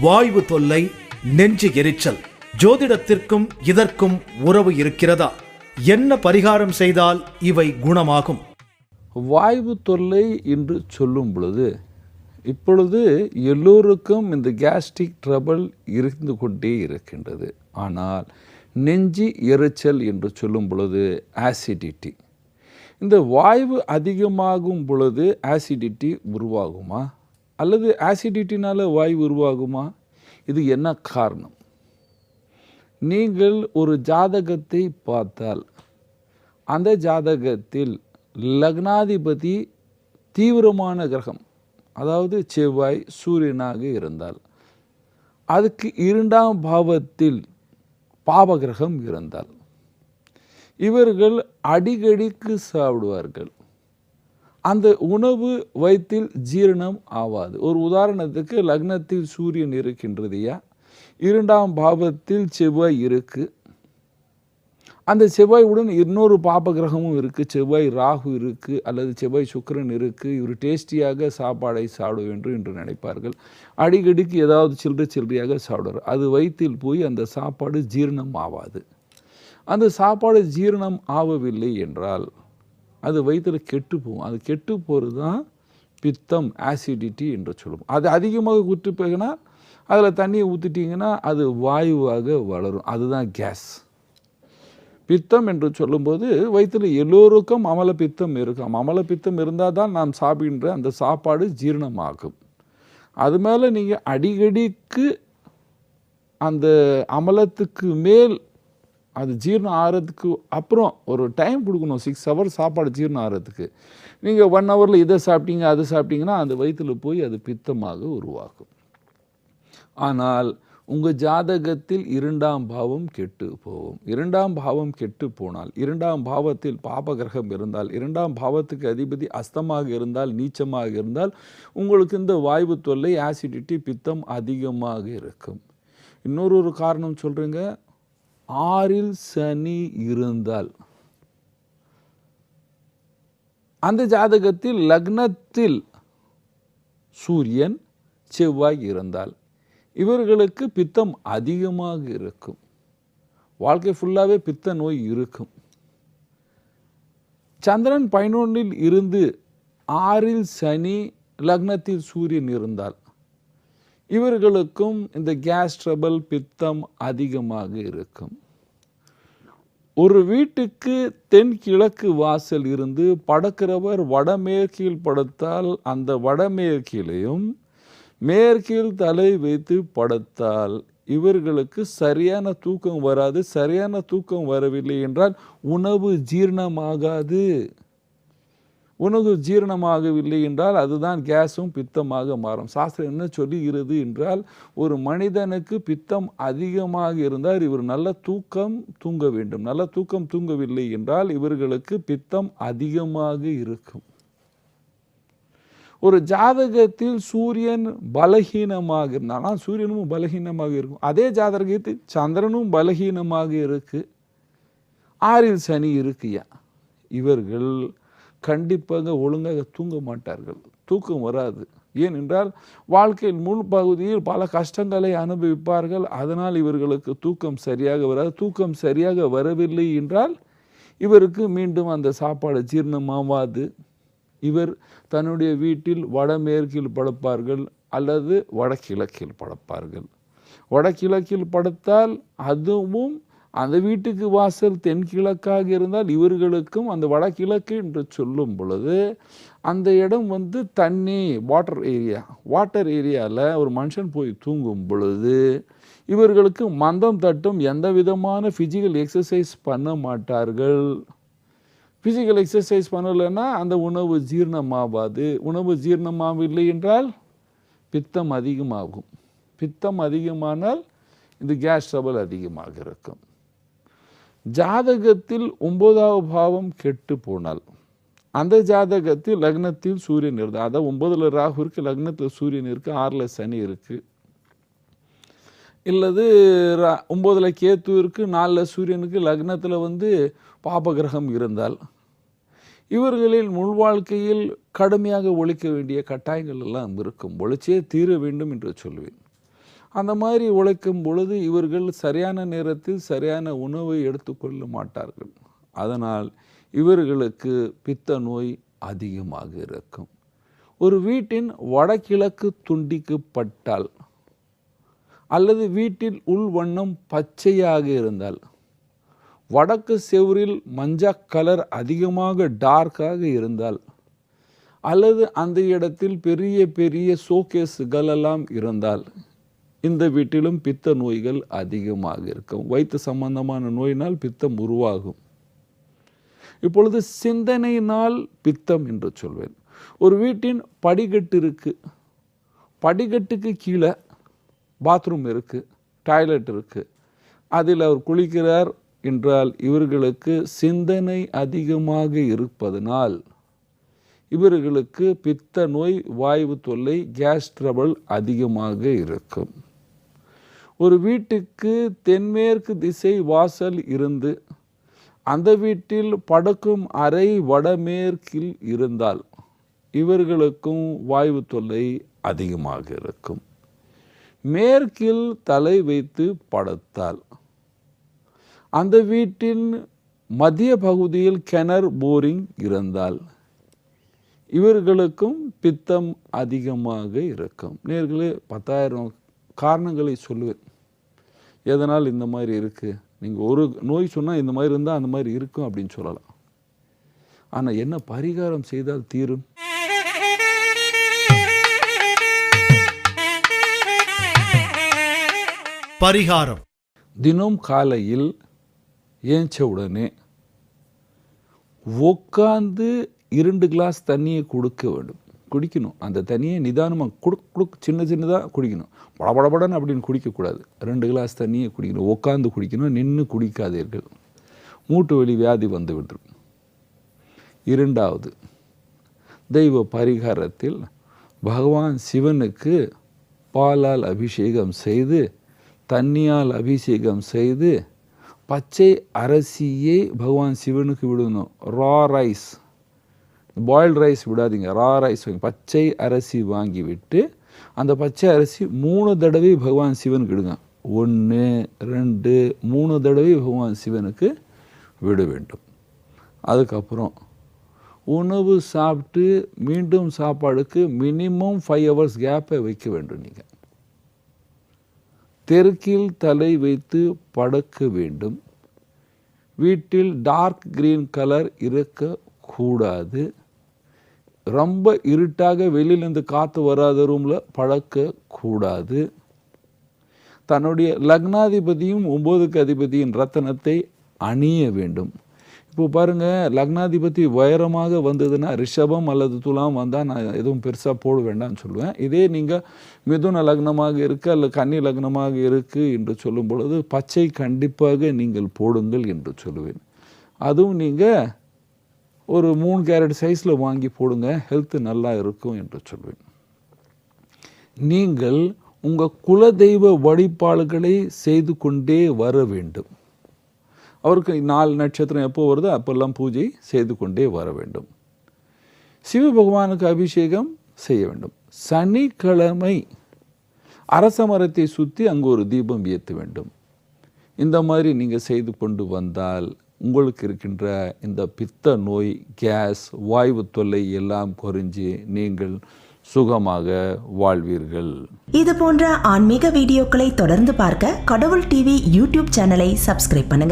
வாய்வு தொல்லை நெஞ்சு எரிச்சல். ஜோதிடத்திற்கும் இதற்கும் உறவு இருக்கிறதா? என்ன பரிகாரம் செய்தால் இவை குணமாகும்? வாய்வு தொல்லை என்று சொல்லும் பொழுது இப்பொழுது எல்லோருக்கும் இந்த கேஸ்ட்ரிக் ட்ரபிள் இருந்து கொண்டே இருக்கின்றது. ஆனால் நெஞ்சி எரிச்சல் என்று சொல்லும் பொழுது ஆசிடிட்டி இந்த வாய்வு அதிகமாகும் பொழுது ஆசிடிட்டி உருவாகுமா? அல்லது ஆசிடிட்டினால் வாய் உருவாகுமா? இது என்ன காரணம்? நீங்கள் ஒரு ஜாதகத்தை பார்த்தால் அந்த ஜாதகத்தில் லக்னாதிபதி தீவிரமான கிரகம் அதாவது செவ்வாய் சூரியனாக இருந்தால் அதுக்கு இரண்டாம் பாவத்தில் பாவகிரகம் இருந்தால் இவர்கள் அடிக்கடிக்கு சாப்பிடுவார்கள். அந்த உணவு வயிற்றில் ஜீரணம் ஆவாது. ஒரு உதாரணத்துக்கு லக்னத்தில் சூரியன் இருக்கின்றதையா இரண்டாம் பாவத்தில் செவ்வாய் இருக்கு. அந்த செவ்வாயுடன் இன்னொரு பாப கிரகமும் இருக்குது செவ்வாய் ராகு இருக்குது அல்லது செவ்வாய் சுக்கிரன் இருக்குது இவர் டேஸ்டியாக சாப்பாடை சாப்பிட வேண்டும் என்று நினைப்பார்கள். அடிக்கடிக்கு ஏதாவது சில்லறை சில்லறையாக சாப்பிடுவார். அது வயிற்றில் போய் அந்த சாப்பாடு ஜீரணம் ஆவாது. அந்த சாப்பாடு ஜீரணம் ஆகவில்லை என்றால் அது வயிற்றில் கெட்டு போகும். அது கெட்டு போகிறது தான் பித்தம் ஆசிடிட்டி என்று சொல்லுவோம் அது அதிகமாக குத்து போயினா அதில் தண்ணியை ஊற்றிட்டிங்கன்னா அது வாயுவாக வளரும். அதுதான் கேஸ் பித்தம் என்று சொல்லும்போது வயிற்றில் எல்லோருக்கும் அமல பித்தம் இருக்கும். அமல பித்தம் இருந்தால் தான் நாம் சாப்பிடுகின்ற அந்த சாப்பாடு ஜீரணமாகும். அது மேலே நீங்கள் அடிக்கடிக்கு அந்த அமலத்துக்கு மேல் அது ஜீரணம் ஆகிறதுக்கு அப்புறம் ஒரு டைம் கொடுக்கணும். சிக்ஸ் ஹவர் சாப்பாடு ஜீரணம் ஆகிறதுக்கு நீங்கள் ஒன் ஹவரில் இதை சாப்பிட்டீங்க அது சாப்பிட்டீங்கன்னா அந்த வயிற்றில் போய் அது பித்தமாக உருவாகும். ஆனால் உங்கள் ஜாதகத்தில் இரண்டாம் பாவம் கெட்டு போகும். இரண்டாம் பாவம் கெட்டு போனால் இரண்டாம் பாவத்தில் பாபகிரகம் இருந்தால் இரண்டாம் பாவத்துக்கு அதிபதி அஸ்தமாக இருந்தால் நீச்சமாக இருந்தால் உங்களுக்கு இந்த வாய்வு தொல்லை ஆசிடிட்டி பித்தம் அதிகமாக இருக்கும். இன்னொரு ஒரு காரணம் சொல்கிறேங்க ஆறில் சனி இருந்தால். அந்த ஜாதகத்தில் லக்னத்தில் சூரியன் செவ்வாய் இருந்தால் இவர்களுக்கு பித்தம் அதிகமாக இருக்கும். வாழ்க்கை ஃபுல்லாகவே பித்த நோய் இருக்கும். சந்திரன் பதினொன்றில் இருந்து ஆறில் சனி லக்னத்தில் சூரியன் இருந்தால் இவர்களுக்கும் இந்த கேஸ் ட்ரபிள் பித்தம் அதிகமாக இருக்கும். ஒரு வீட்டுக்கு தென்கிழக்கு வாசல் இருந்து படக்கிறவர் வடமேற்கில் படுத்தால் அந்த வடமேற்கிலையும் மேற்கில் தலை வைத்து படுத்தால் இவர்களுக்கு சரியான தூக்கம் வராது. சரியான தூக்கம் வரவில்லை என்றால் உணவு ஜீரணமாகாது. உணவு ஜீரணமாகவில்லை என்றால் அதுதான் கேஸும் பித்தமாக மாறும். சாஸ்திரம் என்ன சொல்லுகிறது என்றால் ஒரு மனிதனுக்கு பித்தம் அதிகமாக இருந்தால் இவர் நல்ல தூக்கம் தூங்க வேண்டும். நல்ல தூக்கம் தூங்கவில்லை என்றால் இவர்களுக்கு பித்தம் அதிகமாக இருக்கும். ஒரு ஜாதகத்தில் சூரியன் பலகீனமாக இருந்தாலும் சூரியனும் பலகீனமாக இருக்கும். அதே ஜாதகத்தில் சந்திரனும் பலகீனமாக இருக்கு. ஆறில் சனி இருக்குயா? இவர்கள் கண்டிப்பாக ஒழுங்காக தூங்க மாட்டார்கள். தூக்கம் வராது. ஏனென்றால் வாழ்க்கையில் முழு பகுதியில் பல கஷ்டங்களை அனுபவிப்பார்கள். அதனால் இவர்களுக்கு தூக்கம் சரியாக வராது. தூக்கம் சரியாக வரவில்லை என்றால் இவருக்கு மீண்டும் அந்த சாப்பாடு ஜீர்ணமாவாது இவர் தன்னுடைய வீட்டில் வடமேற்கில் படுப்பார்கள் அல்லது வடகிழக்கில் படுப்பார்கள். வடகிழக்கில் படுத்தால் அதுவும் அந்த வீட்டுக்கு வாசல் தென்கிழக்காக இருந்தால் இவர்களுக்கும் அந்த வடகிழக்கு என்று சொல்லும் பொழுது அந்த இடம் வந்து தண்ணி வாட்டர் ஏரியா வாட்டர் ஏரியாவில் ஒரு மனுஷன் போய் தூங்கும் பொழுது இவர்களுக்கு மந்தம் தட்டும் எந்த விதமான ஃபிசிக்கல் எக்ஸசைஸ் பண்ண மாட்டார்கள். ஃபிசிக்கல் எக்ஸசைஸ் பண்ணலைன்னா அந்த உணவு ஜீரணமாகாது உணவு ஜீரணமாகவில்லை என்றால் பித்தம் அதிகமாகும். பித்தம் அதிகமானால் இந்த கேஸ் ட்ரபிள் அதிகமாக இருக்கும். ஜாதகத்தில் ஒன்பதாவது பாவம் கெட்டு போனால் அந்த ஜாதகத்தில் லக்னத்தில் சூரியன் இருக்கு. அதாவது ஒன்பதில் ராகு இருக்குது லக்னத்தில் சூரியன் இருக்குது ஆறில் சனி இருக்குது இல்லது ரா- கேத்து இருக்குது நாலில் சூரியனுக்கு லக்னத்தில் வந்து பாபகிரகம் இருந்தால் இவர்களில் முள் வாழ்க்கையில் கடுமையாக ஒழிக்க வேண்டிய கட்டாயங்கள் எல்லாம் இருக்கும் ஒழிச்சே தீர வேண்டும் என்று சொல்லுவேன் அந்த மாதிரி உழைக்கும் பொழுது இவர்கள் சரியான நேரத்தில் சரியான உணவை எடுத்துக்கொள்ள மாட்டார்கள். அதனால் இவர்களுக்கு பித்த நோய் அதிகமாக இருக்கும். ஒரு வீட்டின் வடகிழக்கு துண்டிக்கப்பட்டால் அல்லது வீட்டில் உள்வண்ணம் பச்சையாக இருந்தால் வடக்கு செவரில் மஞ்சள் கலர் அதிகமாக டார்க்காக இருந்தால் அல்லது அந்த இடத்தில் பெரிய பெரிய ஷோகேஸுகள் எல்லாம் இருந்தால் இந்த வீட்டிலும் பித்த நோய்கள் அதிகமாக இருக்கும். வயிற்று சம்பந்தமான நோயினால் பித்தம் உருவாகும். இப்பொழுது சிந்தனையினால் பித்தம் என்று சொல்வேன். ஒரு வீட்டின் படிக்கட்டு இருக்குது படிக்கட்டுக்கு கீழே பாத்ரூம் இருக்குது டாய்லெட் இருக்குது அதில் அவர் குளிக்கிறார் என்றால் இவர்களுக்கு சிந்தனை அதிகமாக இருப்பதனால் இவர்களுக்கு பித்த நோய் வாய்வு தொல்லை கேஸ் ட்ரபிள் அதிகமாக இருக்கும். ஒரு வீட்டுக்கு தென்மேற்கு திசை வாசல் இருந்து அந்த வீட்டில் படுக்கும் அறை வடமேற்கில் இருந்தால் இவர்களுக்கும் வாய்வு தொல்லை அதிகமாக இருக்கும். மேற்கில் தலை வைத்து படுத்தால் அந்த வீட்டின் மத்திய பகுதியில் கிணறு போரிங் இருந்தால் இவர்களுக்கும் பித்தம் அதிகமாக இருக்கும். நேர்களே பத்தாயிரம் காரணங்களை சொல்லுவேன். எதனால் இந்த மாதிரி இருக்குது நீங்கள் ஒரு நோய் சொன்னால் இந்த மாதிரி இருந்தால் அந்த மாதிரி இருக்கும் அப்படின்னு சொல்லலாம். ஆனால் என்ன பரிகாரம் செய்தால் தீரும்? பரிகாரம். தினம் காலையில் ஏஞ்ச உடனே உட்காந்து இரண்டு கிளாஸ் தண்ணியை கொடுக்க வேண்டும். குடிக்கணும். அந்த தண்ணியை நிதானமாக குடுக் குடுக் சின்ன சின்னதாக குடிக்கணும். படபடபடன்னு அப்படின்னு குடிக்கக்கூடாது. ரெண்டு கிளாஸ் தண்ணியை குடிக்கணும். உட்காந்து குடிக்கணும். நின்று குடிக்காதீர்கள். மூட்டு வலி வியாதி வந்து விட்டுரும். இரண்டாவது தெய்வ பரிகாரத்தில் பகவான் சிவனுக்கு பாலால் அபிஷேகம் செய்து தண்ணியால் அபிஷேகம் செய்து பச்சை அரிசியே பகவான் சிவனுக்கு விடணும். ரா ரைஸ். பாயில்டு ரைஸ் விடாதீங்க. ரா ரைஸ் பச்சை அரிசி வாங்கி விட்டு அந்த பச்சை அரிசி மூணு தடவை பகவான் சிவனுக்கு விடுங்க. ஒன்று ரெண்டு மூணு தடவை பகவான் சிவனுக்கு விட வேண்டும். அதுக்கப்புறம் உணவு சாப்பிட்டு மீண்டும் சாப்பாடுக்கு மினிமம் ஃபைவ் ஹவர்ஸ் கேப்பை வைக்க வேண்டும் நீங்கள் தெருக்கில் தலை வைத்து படுக்க வேண்டும். வீட்டில் டார்க் க்ரீன் கலர் இருக்கக்கூடாது. ரொம்ப இருட்டாக வெளியிலேருந்து காற்று வராத ரூமில் பழக்கக்கூடாது. தன்னுடைய லக்னாதிபதியும் ஒம்போதுக்கு அதிபதியின் ரத்தனத்தை அணிய வேண்டும். இப்போ பாருங்கள் லக்னாதிபதி உயரமாக வந்ததுன்னா ரிஷபம் அல்லது துலாம் வந்தால் நான் எதுவும் பெருசாக போட வேண்டாம்னு சொல்லுவேன். இதே நீங்கள் மிதுன லக்னமாக இருக்குது அல்லது கன்னி லக்னமாக இருக்குது என்று சொல்லும் பொழுது பச்சை கண்டிப்பாக நீங்கள் போடுங்கள் என்று சொல்லுவேன். அதுவும் நீங்கள் ஒரு மூணு கேரட் சைஸில் வாங்கி போடுங்க ஹெல்த்து நல்லா இருக்கும் என்று சொல்வேன். நீங்கள் உங்கள் குலதெய்வ வழிபாடுகளை செய்து கொண்டே வர வேண்டும். அவருக்கு நாலு நட்சத்திரம் எப்போ வருதோ அப்போல்லாம் பூஜை செய்து கொண்டே வர வேண்டும். சிவபகவானுக்கு அபிஷேகம் செய்ய வேண்டும். சனிக்கிழமை அரச மரத்தை சுற்றி அங்கு ஒரு தீபம் ஏற்ற வேண்டும். இந்த மாதிரி நீங்கள் செய்து கொண்டு வந்தால் உங்களுக்கு இருக்கின்ற இந்த பித்த நோய் கேஸ் வாய்வு தொல்லை எல்லாம் குறைஞ்சி நீங்கள் சுகமாக வாழ்வீர்கள். இது போன்ற ஆன்மீக வீடியோக்களை தொடர்ந்து பார்க்க கடவுள் டிவி யூடியூப் சேனலை சப்ஸ்கிரைப் பண்ணுங்க.